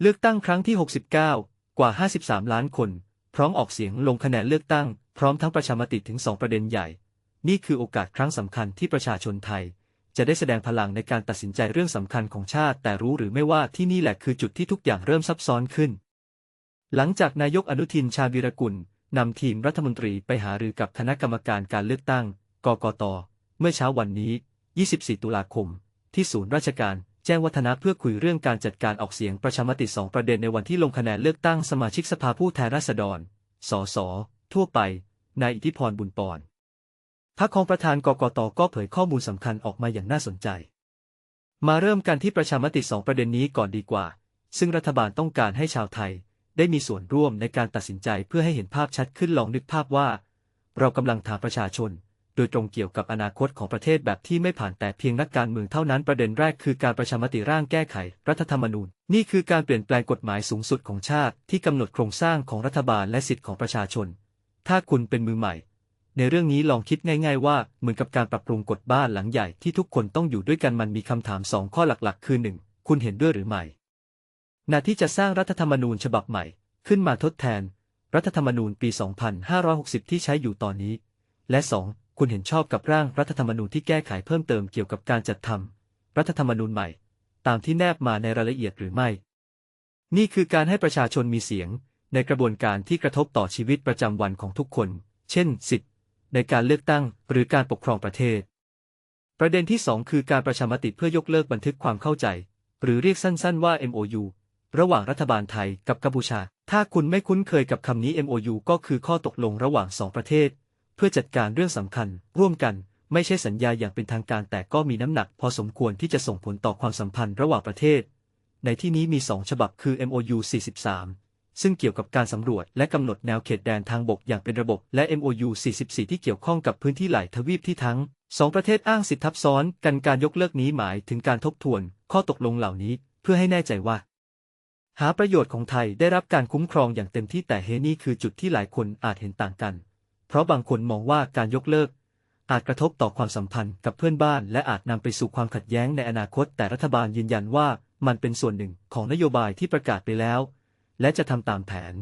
เลือกตั้งครั้งที่ 69 กว่า 53 ล้านคน พร้อมออกเสียงลงคะแนนเลือกตั้ง พร้อมทั้งประชามติถึง 2 ประเด็นใหญ่ นี่คือโอกาสครั้งสำคัญที่ประชาชนไทย จะได้แสดงพลังในการตัดสินใจเรื่องสำคัญของชาติ แต่รู้หรือไม่ว่าที่นี่แหละคือจุดที่ทุกอย่างเริ่มซับซ้อนขึ้น หลังจากนายกอนุทินชาญวีรกุลนำทีมรัฐมนตรีไปหารือกับคณะกรรมการการเลือกตั้ง กกต เมื่อเช้าวันนี้ 24 ตุลาคม ที่ศูนย์ราชการ แจ้งวัฒนะเพื่อคุยเรื่องการจัดการออกเสียงประชามติสองประเด็นในวันที่ลงคะแนนเลือกตั้งสมาชิกสภาผู้แทนราษฎร สส ทั่วไป นายอิทธิพรบุญปอนพรรคของประธานกกตก็เผยข้อมูลสำคัญออกมาอย่างน่าสนใจ มาเริ่มกันที่ประชามติสองประเด็นนี้ก่อนดีกว่า ซึ่งรัฐบาลต้องการให้ชาวไทย ได้มีส่วนร่วมในการตัดสินใจเพื่อให้เห็นภาพชัดขึ้นลองนึกภาพว่า เรากำลังถามประชาชน โดยตรงเกี่ยวกับอนาคตของประเทศแบบที่ไม่ผ่านแต่เพียงนักการเมืองเท่านั้นประเด็นแรกคือการประชามติร่างแก้ไข รัฐธรรมนูญ นี่คือการเปลี่ยนแปลงกฎหมายสูงสุดของชาติ ที่กำหนดโครงสร้างของรัฐบาลและสิทธิของประชาชน ถ้าคุณเป็นมือใหม่ ในเรื่องนี้ลองคิดง่าย ๆ ว่าเหมือนกับการปรับปรุงกฎบ้านหลังใหญ่ที่ทุกคนต้องอยู่ด้วยกันมันมีคำถามสองข้อหลักๆ คือ 1. คุณเห็นด้วยหรือไม่นาที่จะสร้างรัฐธรรมนูญฉบับใหม่ ขึ้นมาทดแทน รัฐธรรมนูญปี 2560 ที่ใช้อยู่ตอนนี้ และ 2. คุณเห็นชอบกับร่างรัฐธรรมนูญที่แก้ไขเพิ่มเติมเกี่ยวกับการจัดทำรัฐธรรมนูญใหม่ ตามที่แนบมาในรายละเอียดหรือไม่ นี่คือการให้ประชาชนมีเสียง ในกระบวนการที่กระทบต่อชีวิตประจำวันของทุกคน เช่น สิทธิในการเลือกตั้งหรือการปกครองประเทศ ประเด็นที่ 2 คือการประชามติเพื่อยกเลิกบันทึกความเข้าใจ หรือเรียกสั้นๆว่า MOU ระหว่างรัฐบาลไทยกับกัมพูชา ถ้าคุณไม่คุ้นเคยกับคำนี้ MOU ก็คือข้อตกลงระหว่างสองประเทศ เพื่อจัดการเรื่องสำคัญ ร่วมกันไม่ใช่สัญญาอย่างเป็นทางการแต่ก็มีน้ำหนักพอสมควรที่จะส่งผลต่อความสัมพันธ์ระหว่างประเทศ ในที่นี้มี 2 ฉบับคือ MOU 43 ซึ่งเกี่ยวกับการสำรวจและกำหนดแนวเขตแดนทางบกอย่างเป็นระบบ และ MOU 44 ที่เกี่ยวข้องกับพื้นที่หลายทวีปที่ทั้งสองประเทศอ้างสิทธิทับซ้อนกันการยกเลิกนี้หมายถึงการทบทวน ข้อตกลงเหล่านี้เพื่อให้แน่ใจว่า หาประโยชน์ของไทยได้รับการคุ้มครองอย่างเต็มที่แต่เฮนี่คือจุดที่หลายคนอาจเห็นต่างกัน เพราะบางคนมองว่าการยกเลิก อาจกระทบต่อความสัมพันธ์กับเพื่อนบ้าน และอาจนำไปสู่ความขัดแย้งในอนาคต แต่รัฐบาลยืนยันว่ามันเป็นส่วนหนึ่งของนโยบายที่ประกาศไปแล้ว และจะทำตามแผน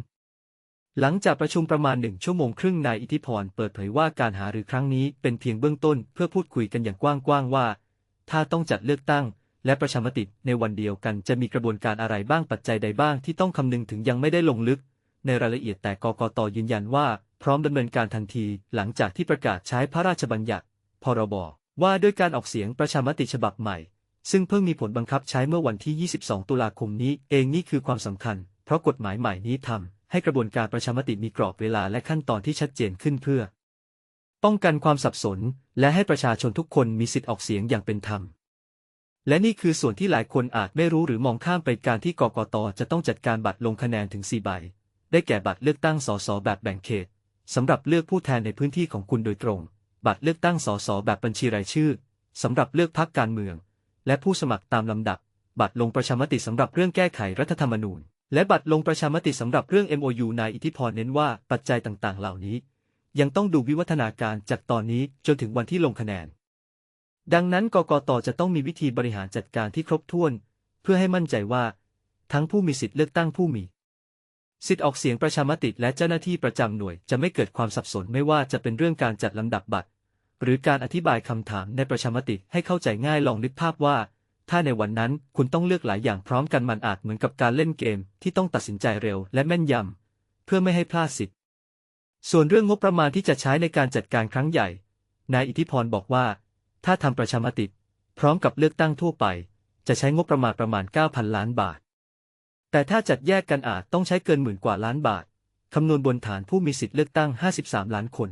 หลังจากประชุมประมาณหนึ่งชั่วโมงครึ่งนายอิทธิพรเปิดเผยว่าการหารือครั้งนี้เป็นเพียงเบื้องต้นเพื่อพูดคุยกันอย่างกว้างๆว่า ถ้าต้องจัดเลือกตั้งและประชามติในวันเดียวกันจะมีกระบวนการอะไรบ้างปัจจัยใดบ้างที่ต้องคำนึงถึงยังไม่ได้ลงลึก ในรายละเอียดแต่กกตยืนยันว่า พร้อมดำเนินการทันทีหลังจากที่ประกาศใช้พระราชบัญญัติ พรบ ว่าด้วยการออกเสียงประชามติฉบับใหม่ ซึ่งเพิ่งมีผลบังคับใช้เมื่อวันที่ 22 ตุลาคมนี้เองนี่คือความสำคัญ เพราะกฎหมายใหม่นี้ทำให้กระบวนการประชามติมีกรอบเวลาและขั้นตอนที่ชัดเจนขึ้นเพื่อ ป้องกันความสับสน และให้ประชาชนทุกคนมีสิทธิ์ออกเสียงอย่างเป็นธรรมและนี่คือส่วนที่หลายคนอาจไม่รู้หรือมองข้ามไปการที่กกตจะต้องจัดการบัตรลงคะแนนถึง 4 ใบ ได้แก่บัตรเลือกตั้งสสแบบแบ่งเขต สำหรับเลือกผู้แทนในพื้นที่ของคุณโดยตรง บัตรเลือกตั้งสสแบบบัญชีรายชื่อ สำหรับเลือกพรรคการเมือง และผู้สมัครตามลำดับ บัตรลงประชามติสำหรับเรื่องแก้ไขรัฐธรรมนูญ และบัตรลงประชามติสำหรับเรื่อง MOU นายอิทธิพรเน้นว่าปัจจัยต่างๆ เหล่านี้ ยังต้องดูวิวัฒนาการจากตอนนี้จนถึงวันที่ลงคะแนน ดังนั้นกกตจะต้องมีวิธีบริหารจัดการที่ครบถ้วน เพื่อให้มั่นใจว่า ทั้งผู้มีสิทธิเลือกตั้งผู้มี สิทธิออกเสียงประชามติและเจ้าหน้าที่ประจำหน่วยจะไม่เกิดความสับสนไม่ว่าจะเป็นเรื่องการจัดลำดับบัตร หรือการอธิบายคำถามในประชามติให้เข้าใจง่ายลองนึกภาพว่า ถ้าในวันนั้นคุณต้องเลือกหลายอย่างพร้อมกันมันอาจเหมือนกับการเล่นเกมที่ต้องตัดสินใจเร็วและแม่นยำเพื่อไม่ให้พลาดสิทธิ์ ส่วนเรื่องงบประมาณที่จะใช้ในการจัดการครั้งใหญ่ นายอิทธิพรบอกว่า ถ้าทำประชามติ พร้อมกับเลือกตั้งทั่วไป จะใช้งบประมาณประมาณ 9,000 ล้านบาท แต่ถ้าจัดแยกกันอาจต้องใช้เกินหมื่นกว่าล้านบาท คำนวณบนฐานผู้มีสิทธิ์เลือกตั้ง 53 ล้านคน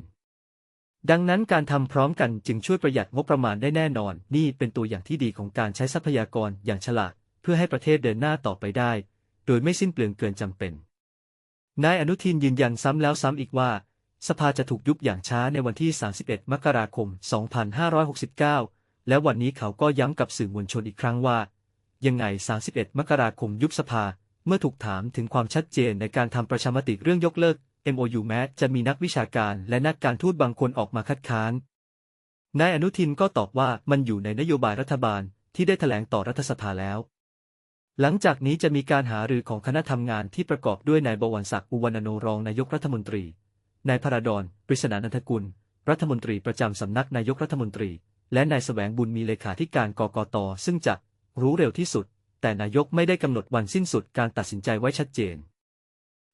ดังนั้นการทำพร้อมกันจึงช่วยประหยัดงบประมาณได้แน่นอน นี่เป็นตัวอย่างที่ดีของการใช้ทรัพยากรอย่างฉลาด เพื่อให้ประเทศเดินหน้าต่อไปได้ โดยไม่สิ้นเปลืองเกินจำเป็น นายอนุทินยืนยันซ้ำแล้วซ้ำอีกว่า สภาจะถูกยุบอย่างช้าในวันที่ 31 มกราคม 2569 และวันนี้เขาก็ย้ำกับสื่อมวลชนอีกครั้งว่า ยังไง 31 มกราคมยุบสภา เมื่อถูกถามถึงความชัดเจนในการทำประชามติเรื่องยกเลิก MOU แม้จะมีนักวิชาการและนักการทูตบางคนออกมาคัดค้าน นายอนุทินก็ตอบว่ามันอยู่ในนโยบายรัฐบาลที่ได้แถลงต่อรัฐสภาแล้ว หลังจากนี้จะมีการหารือของคณะทำงานที่ประกอบด้วยนายบวรศักดิ์อุวรรณโนรองนายกรัฐมนตรี นายพระดอนปริศนานันทกุล รัฐมนตรีประจำสำนักนายกรัฐมนตรี และนายแสวงบุญมีเลขาธิการกกตซึ่งจะรู้เร็วที่สุด แต่นายกไม่ได้กำหนดวันสิ้นสุดการตัดสินใจไว้ชัดเจน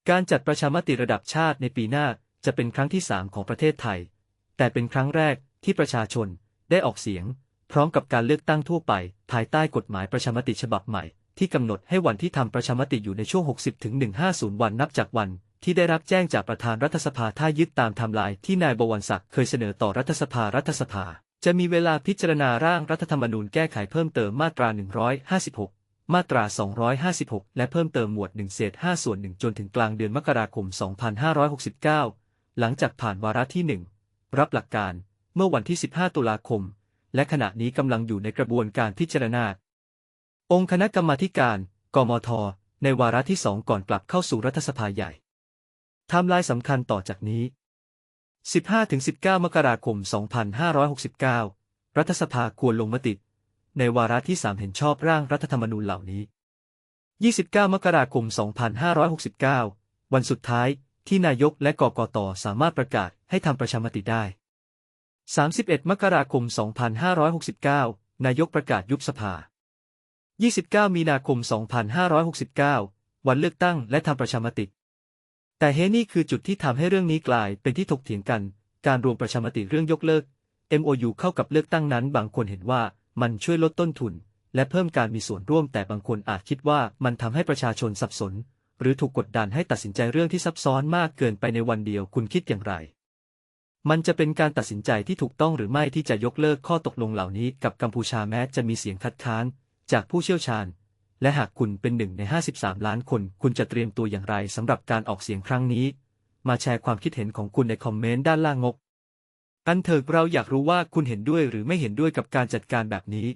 การจัดประชามติระดับชาติในปีหน้าจะเป็นครั้งที่สามของประเทศไทย แต่เป็นครั้งแรกที่ประชาชนได้ออกเสียง พร้อมกับการเลือกตั้งทั่วไป ภายใต้กฎหมายประชามติฉบับใหม่ ที่กำหนดให้วันที่ทำประชามติอยู่ในช่วง 60ถึง150 วันนับจากวันที่ได้รับแจ้งจากประธานรัฐสภาถ้ายึดตามไทม์ไลน์ที่นายบวรศักดิ์เคยเสนอต่อรัฐสภารัฐสภา จะมีเวลาพิจารณาร่างรัฐธรรมนูญแก้ไขเพิ่มเติมมาตรา 156 มาตรา 256 และเพิ่มเติมหมวด1เศษ5ส่วน1จนถึงกลางเดือนมกราคม 2569 หลังจากผ่านวาระที่ 1 รับหลักการ เมื่อวันที่ 15 ตุลาคม และขณะนี้กำลังอยู่ในกระบวนการพิจารณา องค์คณะกรรมาการกมท ในวาระที่สองก่อนกลับเข้าสู่รัฐสภาใหญ่ไทม์ไลน์สำคัญต่อจากนี้ 15-19 มกราคม 2569 รัฐสภาควรลงมติ ในวาระที่ 3 เห็นชอบร่างรัฐธรรมนูญเหล่านี้ 29 มกราคม 2569 วันสุดท้ายที่นายกและกกตสามารถประกาศให้ทำประชามติได้ 31 มกราคม 2569 นายกประกาศยุบสภา 29 มีนาคม 2569 วันเลือกตั้งและทำประชามติ แต่เฮนี่คือจุดที่ทำให้เรื่องนี้กลายเป็นที่ถกเถียงกัน การรวมประชามติเรื่องยกเลิก MOU เข้ากับเลือกตั้งนั้นบางคนเห็นว่า มันช่วยลดต้นทุน และเพิ่มการมีส่วนร่วมแต่บางคนอาจคิดว่ามันทำให้ประชาชนสับสน หรือถูกกดดันให้ตัดสินใจเรื่องที่ซับซ้อนมากเกินไปในวันเดียวคุณคิดอย่างไร มันจะเป็นการตัดสินใจที่ถูกต้องหรือไม่ที่จะยกเลิกข้อตกลงเหล่านี้กับกัมพูชาแม้จะมีเสียงคัดค้าน จากผู้เชี่ยวชาญ และหากคุณเป็นหนึ่งใน 53 ล้านคน คุณจะเตรียมตัวอย่างไรสำหรับการออกเสียงครั้งนี้ มาแชร์ความคิดเห็นของคุณในคอมเมนต์ด้านล่างงก กันเถิกเราอยากรู้ว่าคุณเห็นด้วยหรือไม่เห็นด้วยกับการจัดการแบบนี้